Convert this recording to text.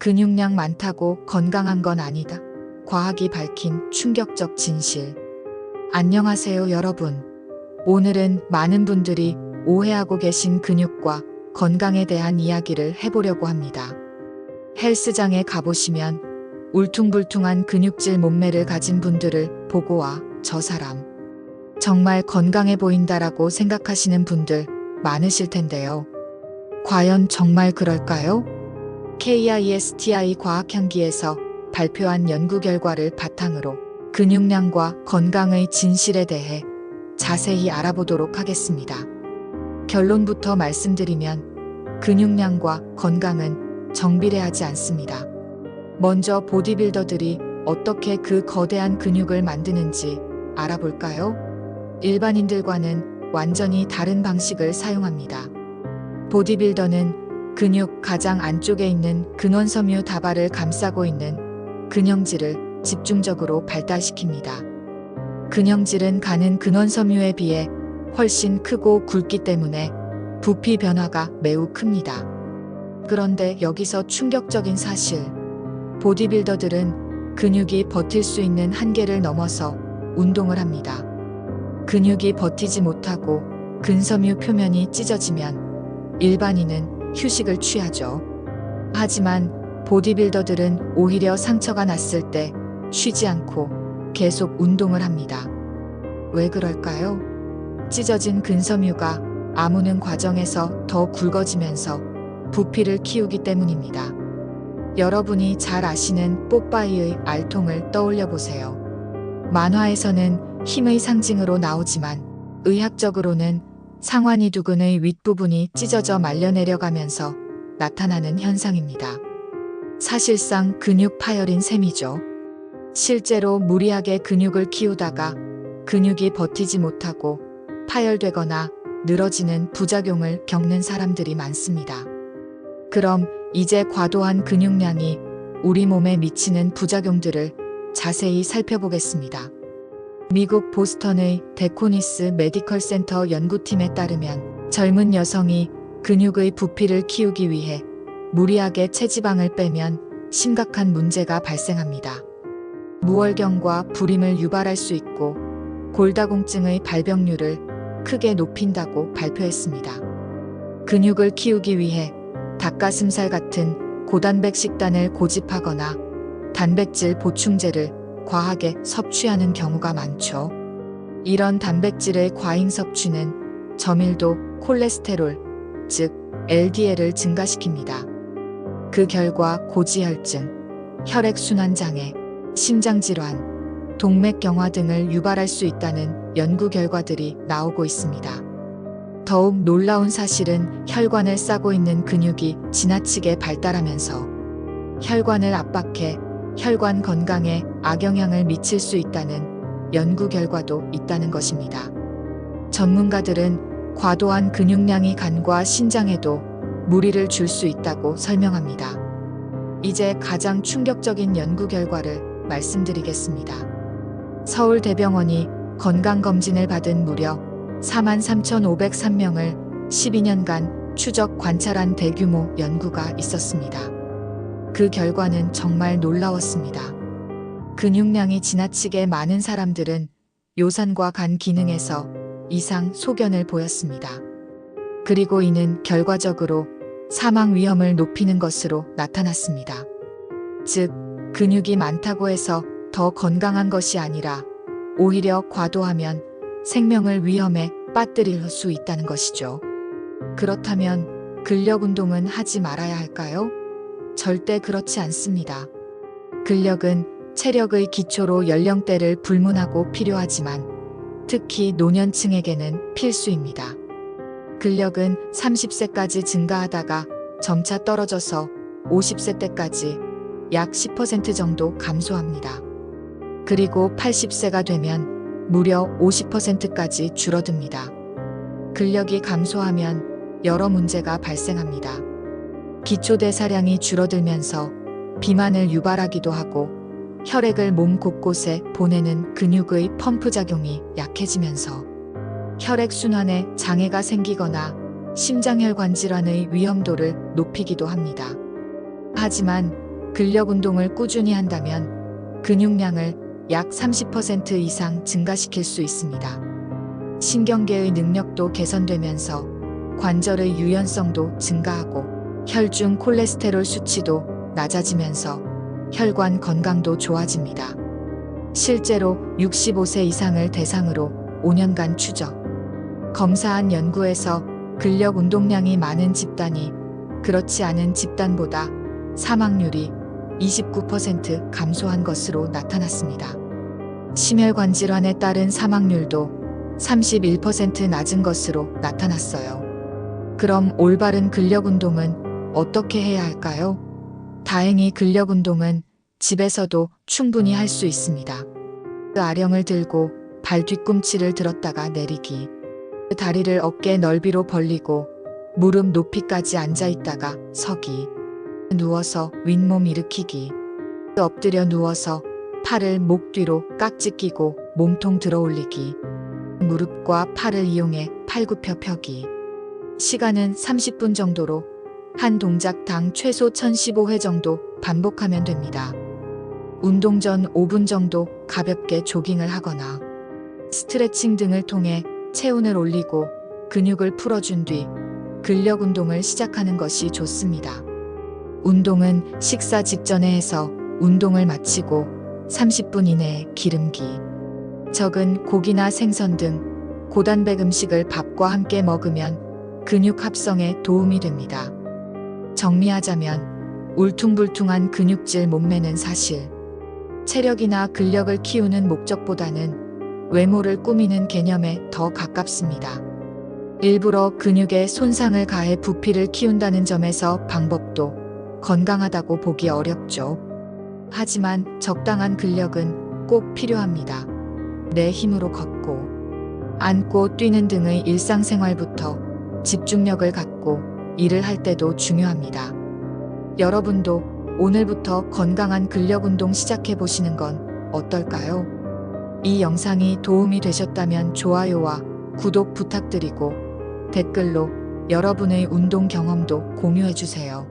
근육량 많다고 건강한 건 아니다. 과학이 밝힌 충격적 진실. 안녕하세요, 여러분. 오늘은 많은 분들이 오해하고 계신 근육과 건강에 대한 이야기를 해보려고 합니다. 헬스장에 가보시면 울퉁불퉁한 근육질 몸매를 가진 분들을 보고 와, 저 사람. 정말 건강해 보인다라고 생각하시는 분들 많으실 텐데요. 과연 정말 그럴까요? KISTI 과학향기에서 발표한 연구 결과를 바탕으로 근육량과 건강의 진실에 대해 자세히 알아보도록 하겠습니다. 결론부터 말씀드리면 근육량과 건강은 정비례하지 않습니다. 먼저 보디빌더들이 어떻게 그 거대한 근육을 만드는지 알아볼까요? 일반인들과는 완전히 다른 방식을 사용합니다. 보디빌더는 근육 가장 안쪽에 있는 근원섬유 다발을 감싸고 있는 근형질을 집중적으로 발달시킵니다. 근형질은 가는 근원섬유에 비해 훨씬 크고 굵기 때문에 부피 변화가 매우 큽니다. 그런데 여기서 충격적인 사실. 보디빌더들은 근육이 버틸 수 있는 한계를 넘어서 운동을 합니다. 근육이 버티지 못하고 근섬유 표면이 찢어지면 일반인은 휴식을 취하죠. 하지만 보디빌더들은 오히려 상처가 났을 때 쉬지 않고 계속 운동을 합니다. 왜 그럴까요? 찢어진 근섬유가 아무는 과정에서 더 굵어지면서 부피를 키우기 때문입니다. 여러분이 잘 아시는 뽀빠이의 알통을 떠올려 보세요. 만화에서는 힘의 상징으로 나오지만 의학적으로는 상완이 두근의 윗부분이 찢어져 말려 내려가면서 나타나는 현상입니다. 사실상 근육 파열인 셈이죠. 실제로 무리하게 근육을 키우다가 근육이 버티지 못하고 파열되거나 늘어지는 부작용을 겪는 사람들이 많습니다. 그럼 이제 과도한 근육량이 우리 몸에 미치는 부작용들을 자세히 살펴보겠습니다. 미국 보스턴의 데코니스 메디컬 센터 연구팀에 따르면 젊은 여성이 근육의 부피를 키우기 위해 무리하게 체지방을 빼면 심각한 문제가 발생합니다. 무월경과 불임을 유발할 수 있고 골다공증의 발병률을 크게 높인다고 발표했습니다. 근육을 키우기 위해 닭가슴살 같은 고단백 식단을 고집하거나 단백질 보충제를 과하게 섭취하는 경우가 많죠. 이런 단백질의 과잉 섭취는 저밀도 콜레스테롤, 즉 LDL을 증가시킵니다. 그 결과 고지혈증, 혈액순환 장애, 심장질환, 동맥경화 등을 유발할 수 있다는 연구 결과들이 나오고 있습니다. 더욱 놀라운 사실은 혈관을 싸고 있는 근육이 지나치게 발달하면서 혈관을 압박해 혈관 건강에 악영향을 미칠 수 있다는 연구 결과도 있다는 것입니다. 전문가들은 과도한 근육량이 간과 신장에도 무리를 줄 수 있다고 설명합니다. 이제 가장 충격적인 연구 결과를 말씀드리겠습니다. 서울대병원이 건강검진을 받은 무려 43,503명을 12년간 추적 관찰한 대규모 연구가 있었습니다. 그 결과는 정말 놀라웠습니다. 근육량이 지나치게 많은 사람들은 요산과 간 기능에서 이상 소견을 보였습니다. 그리고 이는 결과적으로 사망 위험을 높이는 것으로 나타났습니다. 즉, 근육이 많다고 해서 더 건강한 것이 아니라 오히려 과도하면 생명을 위험에 빠뜨릴 수 있다는 것이죠. 그렇다면 근력 운동은 하지 말아야 할까요? 절대 그렇지 않습니다. 근력은 체력의 기초로 연령대를 불문하고 필요하지만 특히 노년층에게는 필수입니다. 근력은 30세까지 증가하다가 점차 떨어져서 50세 때까지 약 10% 정도 감소합니다. 그리고 80세가 되면 무려 50%까지 줄어듭니다. 근력이 감소하면 여러 문제가 발생합니다. 기초대사량이 줄어들면서 비만을 유발하기도 하고 혈액을 몸 곳곳에 보내는 근육의 펌프 작용이 약해지면서 혈액순환에 장애가 생기거나 심장혈관 질환의 위험도를 높이기도 합니다. 하지만 근력 운동을 꾸준히 한다면 근육량을 약 30% 이상 증가시킬 수 있습니다. 신경계의 능력도 개선되면서 관절의 유연성도 증가하고 혈중 콜레스테롤 수치도 낮아지면서 혈관 건강도 좋아집니다. 실제로 65세 이상을 대상으로 5년간 추적. 검사한 연구에서 근력 운동량이 많은 집단이 그렇지 않은 집단보다 사망률이 29% 감소한 것으로 나타났습니다. 심혈관 질환에 따른 사망률도 31% 낮은 것으로 나타났어요. 그럼 올바른 근력 운동은 어떻게 해야 할까요? 다행히 근력 운동은 집에서도 충분히 할 수 있습니다. 그 아령을 들고 발 뒤꿈치를 들었다가 내리기. 다리를 어깨 넓이로 벌리고 무릎 높이까지 앉아 있다가 서기. 누워서 윗몸 일으키기. 엎드려 누워서 팔을 목 뒤로 깍지 끼고 몸통 들어 올리기. 무릎과 팔을 이용해 팔굽혀 펴기. 시간은 30분 정도로 한 동작당 최소 1015회 정도 반복하면 됩니다. 운동 전 5분 정도 가볍게 조깅을 하거나 스트레칭 등을 통해 체온을 올리고 근육을 풀어준 뒤 근력 운동을 시작하는 것이 좋습니다. 운동은 식사 직전에 해서 운동을 마치고 30분 이내에 기름기, 적은 고기나 생선 등 고단백 음식을 밥과 함께 먹으면 근육 합성에 도움이 됩니다. 정리하자면 울퉁불퉁한 근육질 몸매는 사실 체력이나 근력을 키우는 목적보다는 외모를 꾸미는 개념에 더 가깝습니다. 일부러 근육에 손상을 가해 부피를 키운다는 점에서 방법도 건강하다고 보기 어렵죠. 하지만 적당한 근력은 꼭 필요합니다. 내 힘으로 걷고, 앉고 뛰는 등의 일상생활부터 집중력을 갖고 일을 할 때도 중요합니다. 여러분도 오늘부터 건강한 근력 운동 시작해 보시는 건 어떨까요? 이 영상이 도움이 되셨다면 좋아요와 구독 부탁드리고 댓글로 여러분의 운동 경험도 공유해 주세요.